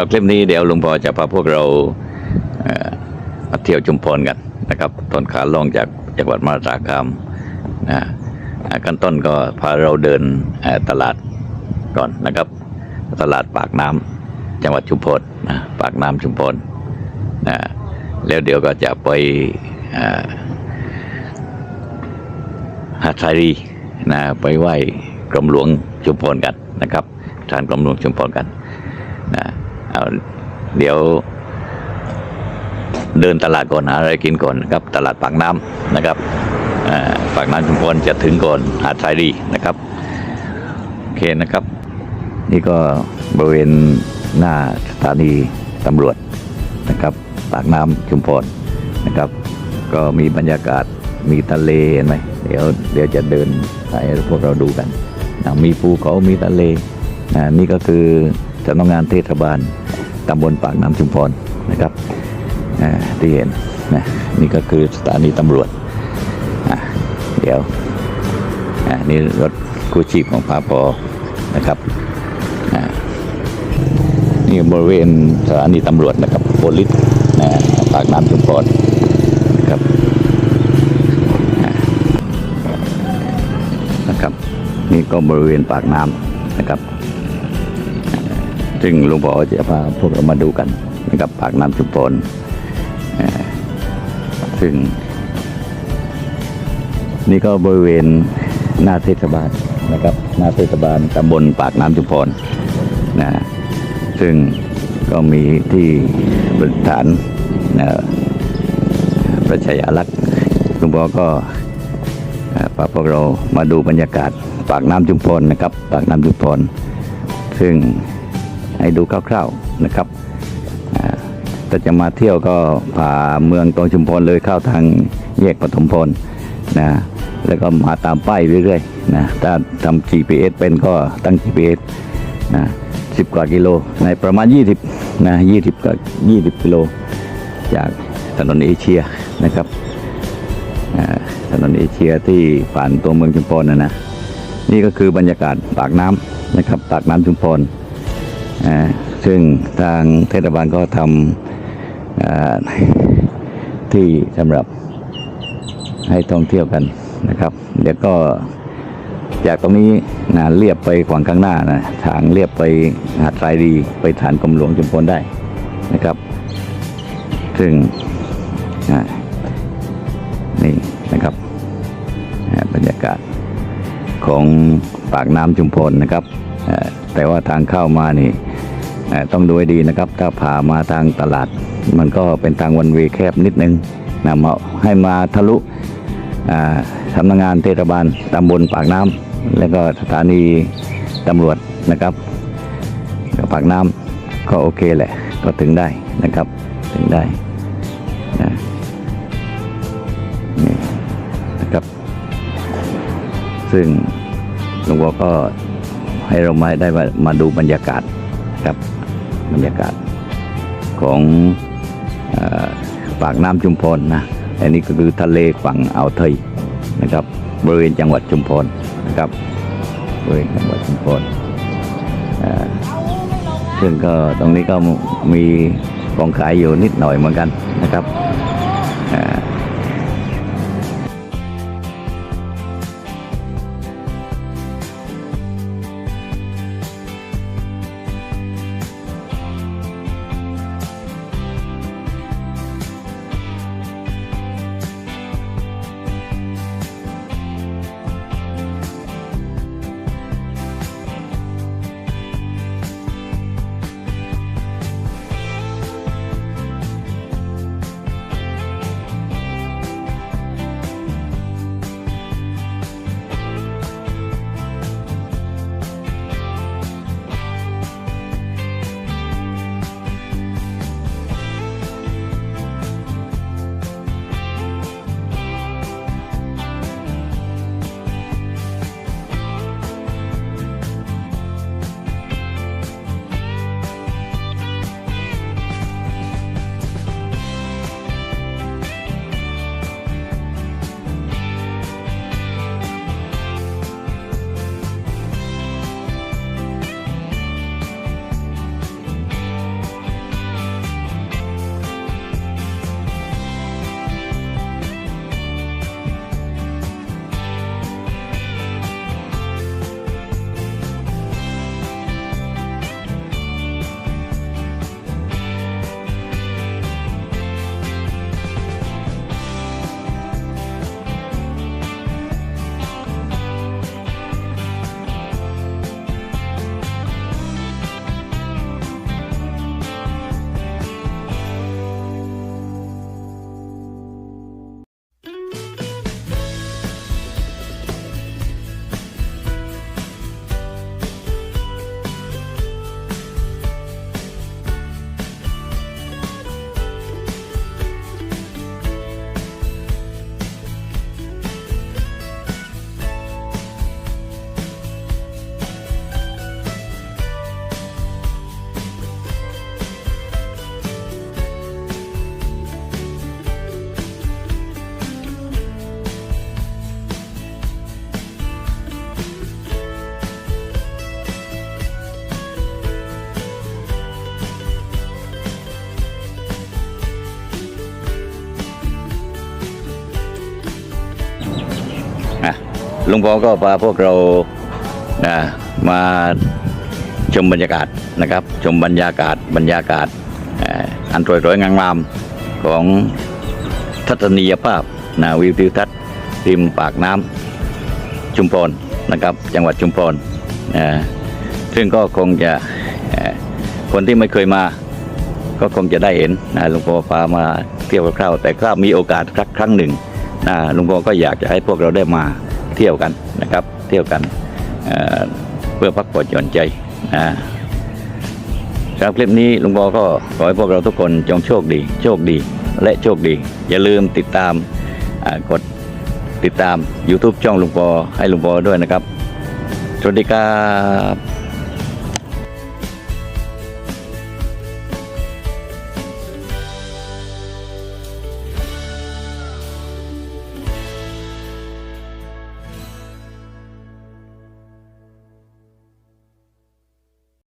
อคลิปนี้เดี๋ยวหลุงพ่อจะพาพวกเราเมาเที่ยวชุมพรกันนะครับตอนขาล่องจากจังหวัดมาสาคามนะขั้นต้นก็พาเราเดินตลาดก่อนนะครับ ตลาดปากน้ำจังหวัดชุมพรนะปากน้ำชุมพรนะแล้วเดี๋ยวก็จะไปเอ่อหาดทรายรีนะไปไหว้กรมหลวงชุมพรกันนะครับทานกรมหลวงชุมพรกัน เอาเดี๋ยว เดินตลาดก่อนหาอะไรกินก่อนนะครับ ตลาดปากน้ำนะครับปากน้ำชุมพรจะถึงก่อนหาดทรายดีนะครับโอเคนะครับ นี่ก็บริเวณหน้าสถานีตำรวจนะครับ ปากน้ำชุมพรนะครับ ก็มีบรรยากาศมีทะเลเห็นไหมเดี๋ยวเดี๋ยวจะเดินให้พวกเราดูกันนะมีภูเขามีทะเลนะนี่ก็คือสำนักงานเทศบาล ตำบลปากน้ำชุมพรนะครับที่เห็นนะนี่ก็คือสถานีตำรวจเดี๋ยวนี่รถกู้ชีพของพาพอนะครับนี่บริเวณสถานีตำรวจนะครับโพลิสนะปากน้ำชุมพรนะครับนะครับ นี่ก็บริเวณปากน้ำนะครับ ซึ่งลวงพ่อจะพาพวกเรามาดูกันนะครับปากน้ำชุมพรซึ่ง นี่ก็บริเวณหน้าเทศบาลนะครับ หน้าเทศบาลตำบลปากน้ำชุมพรนะซึ่งก็มีที่บริฐานนะประชายาลักษ์ลวงพ่อก็พาพวกเรามาดูบรรยากาศปากน้ำจุมพรนะครับ ปากน้ำจุมพรซึ่ง ให้ดูคร่าวๆนะครับอ่าถ้าจะมาเที่ยวก็ผ่าเมืองตรงชุมพรเลยเข้าทางแยกปฐมพลนะแล้วก็มาตามป้ายเรื่อยๆนะถ้าทำ GPS เป็นก็ตั้ง GPS นะสิบกว่ากิโลในประมาณ 20นะ20กับ20 กิโล จากถนนเอเชียนะครับถนนเอเชียที่ผ่านตัวเมืองชุมพรนะนะนี่ก็คือบรรยากาศปากน้ำนะครับปากน้ำชุมพร ซึ่งทางเทศบาลก็ทำที่สำหรับให้ท่องเที่ยวกันนะครับเดี๋ยวก็จากตรงนี้นะเรียบไปขวางข้างหน้านะทางเรียบไปหาดทรายดีไปฐานกรมหลวงชุมพรได้นะครับ ซึ่งนี่นะครับบรรยากาศของปากน้ำชุมพลนะครับแต่ว่าทางเข้ามานี่ ต้องดูให้ดีนะครับ ถ้าผ่ามาทางตลาด มันก็เป็นทางวันเวแคบนิดนึงนะมาให้มาทะลุสำนักงานเทศบาลตำบลปากน้ำแล้วก็สถานีตำรวจนะครับปากน้ำก็โอเคแหละ ก็ถึงได้นะครับ ถึงได้นะนี่นะครับ ซึ่งหลวงพ่อก็ให้เรามาได้มามาดูบรรยากาศนะครับ บรรยากาศของปากน้ำชุมพรนะอันนี้ก็คือทะเลฝั่งอ่าวไทยนะครับ บริเวณจังหวัดชุมพรนะครับบริเวณจังหวัดชุมพรอ่อซึ่งก็ตรงนี้ก็มีของขายอยู่นิดหน่อยเหมือนกันนะครับ ลุงพอก็พาพวกเรานะมาชมบรรยากาศนะครับ ชมบรรยากาศบรรยากาศอันสวยๆงามๆของทัศนียภาพนะวิวทิวทัศน์ริมปากน้ำชุมพรนะครับ จังหวัดชุมพรนะซึ่งก็คงจะคนที่ไม่เคยมาก็คงจะได้เห็นนะลวงพ่อพามาเที่ยวคร่าวๆแต่ถ้ามีโอกาสครั้งหนึ่งนะลวงพ่อก็อยากจะให้พวกเราได้มา เที่ยวกันนะครับ เที่ยวกันเเพื่อพักผ่อนหย่อนใจนะครับคลิปนี้ลุงบอก็ขอให้พวกเราทุกคนจงโชคดี โชคดีและโชคดี อย่าลืมติดตามกดติดตาม YouTube ช่องลุงปอให้ลุงปอด้วยนะครับ สวัสดีครับ